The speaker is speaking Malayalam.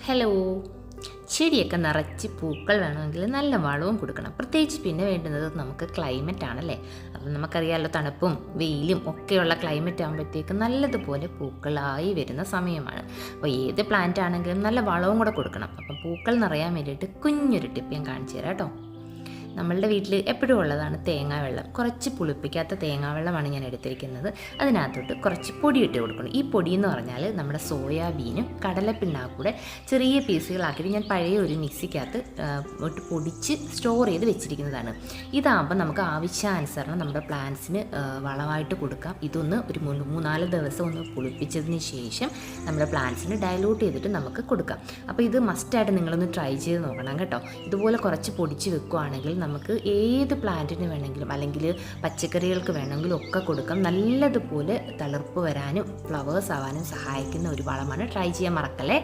ഹലോ ചെടിയൊക്കെ നിറച്ച് പൂക്കൾ വേണമെങ്കിൽ നല്ല വളവും കൊടുക്കണം. പ്രത്യേകിച്ച് പിന്നെ വേണ്ടുന്നത് നമുക്ക് ക്ലൈമറ്റ് ആണല്ലേ? അപ്പം നമുക്കറിയാമല്ലോ തണുപ്പും വെയിലും ഒക്കെയുള്ള ക്ലൈമറ്റ് ആകുമ്പോഴത്തേക്ക് നല്ലതുപോലെ പൂക്കളായി വരുന്ന സമയമാണ്. അപ്പോൾ ഏത് പ്ലാന്റ് ആണെങ്കിലും നല്ല വളവും കൂടെ കൊടുക്കണം. അപ്പം പൂക്കൾ നിറയാൻ വേണ്ടിയിട്ട് കുഞ്ഞൊരു ടിപ്പ് ഞാൻ കാണിച്ചു തരാം കേട്ടോ. നമ്മളുടെ വീട്ടിൽ എപ്പോഴും ഉള്ളതാണ് തേങ്ങാ വെള്ളം കുറച്ച് പുളിപ്പിക്കാത്ത തേങ്ങാ വെള്ളമാണ് ഞാൻ എടുത്തിരിക്കുന്നത്. അതിനകത്തോട്ട് കുറച്ച് പൊടി ഇട്ട് കൊടുക്കണം. ഈ പൊടി എന്ന് പറഞ്ഞാൽ നമ്മുടെ സോയാബീനും കടലപ്പിണ്ണാക്കും കൂടെ ചെറിയ പീസുകളാക്കിയിട്ട് ഞാൻ പഴയ ഒരു മിക്സിക്കകത്ത് ഇട്ട് പൊടിച്ച് സ്റ്റോർ ചെയ്ത് വെച്ചിരിക്കുന്നതാണ്. ഇതാകുമ്പോൾ നമുക്ക് ആവശ്യാനുസരണം നമ്മുടെ പ്ലാന്റ്സിന് വളമായിട്ട് കൊടുക്കാം. ഇതൊന്ന് ഒരു മൂന്ന് മൂന്നാൽ ദിവസം ഒന്ന് പുളിപ്പിച്ചതിന് ശേഷം നമ്മുടെ പ്ലാന്റ്സിന് ഡയലൂട്ട് ചെയ്തിട്ട് നമുക്ക് കൊടുക്കാം. അപ്പോൾ ഇത് മസ്റ്റായിട്ട് നിങ്ങളൊന്ന് ട്രൈ ചെയ്ത് നോക്കണം കേട്ടോ. ഇതുപോലെ കുറച്ച് പൊടിച്ച് വെക്കുവാണെങ്കിൽ നമുക്ക് ഏത് പ്ലാന്റിന് വേണമെങ്കിലും അല്ലെങ്കിൽ പച്ചക്കറികൾക്ക് വേണമെങ്കിലും ഒക്കെ കൊടുക്കാം. നല്ലതുപോലെ തളിർപ്പ് വരാനും ഫ്ലവേഴ്സ് ആവാനും സഹായിക്കുന്ന ഒരു വളമാണ്. ട്രൈ ചെയ്യാൻ മറക്കല്ലേ?